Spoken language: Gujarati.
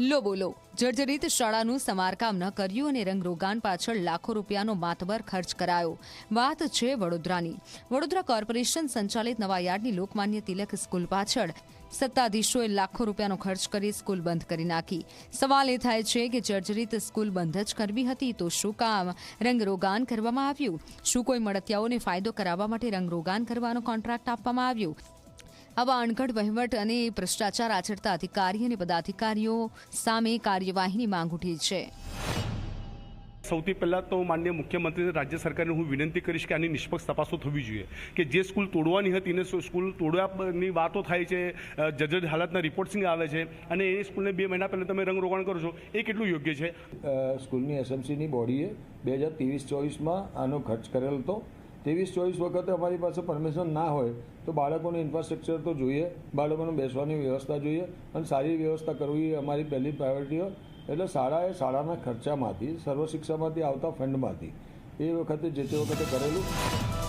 લો બોલો. જર્જરિત શાળાનું સમારકામ ન કર્યું અને રંગરોગાન પાછળ લાખો રૂપિયાનો માતબર ખર્ચ કરાયો. વાત છે વડોદરાની. વડોદરા કોર્પોરેશન સંચાલિત નવા યાર્ડની લોકમાન્ય તિલક સ્કૂલ પાછળ. સત્તાધીશોએ લાખો રૂપિયાનો ખર્ચ કરી સ્કૂલ બંધ કરી નાખી. સવાલ એ થાય છે કે જર્જરિત સ્કૂલ બંધ જ કરવી હતી તો શું કામ? રંગરોગાન કરવામાં આવ્યું. શું કોઈ મળતિયાઓને ફાયદો કરાવવા માટે રંગરોગાન કરવાનો કોન્ટ્રાક્ટ આપવામાં આવ્યો? આવા અણઘડ વહીવટ અને ભ્રષ્ટાચાર આચરતા અધિકારી અને પદાધિકારીઓ સામે કાર્યવાહીની માંગ ઉઠી છે. સૌથી પહેલાં તો માન્ય મુખ્યમંત્રી રાજ્ય સરકારને હું વિનંતી કરીશ કે આની નિષ્પક્ષ તપાસો થવી જોઈએ. કે જે સ્કૂલ તોડવાની હતી ને સ્કૂલ તોડવાની વાતો થાય છે જજજ હાલતના રિપોર્ટ્સિંગ આવે છે અને એ સ્કૂલને બે મહિના પહેલાં તમે રંગરોગાણ કરો છો. એ કેટલું યોગ્ય છે? સ્કૂલની એસએમસીની બોડીએ બે હજાર ત્રેવીસ ચોવીસમાં આનો ખર્ચ કરેલ હતો. ત્રેવીસ, ચોવીસ વખતે અમારી પાસે પરમિશન ના હોય તો બાળકોનું ઇન્ફ્રાસ્ટ્રક્ચર તો જોઈએ, બાળકોનું બેસવાની વ્યવસ્થા જોઈએ અને સારી વ્યવસ્થા કરવી એ અમારી પહેલી પ્રાયોરિટી હોય. એટલે શાળાએ શાળાના ખર્ચામાંથી, સર્વ શિક્ષામાંથી આવતા ફંડમાંથી એ વખતે જે તે વખતે કરેલું.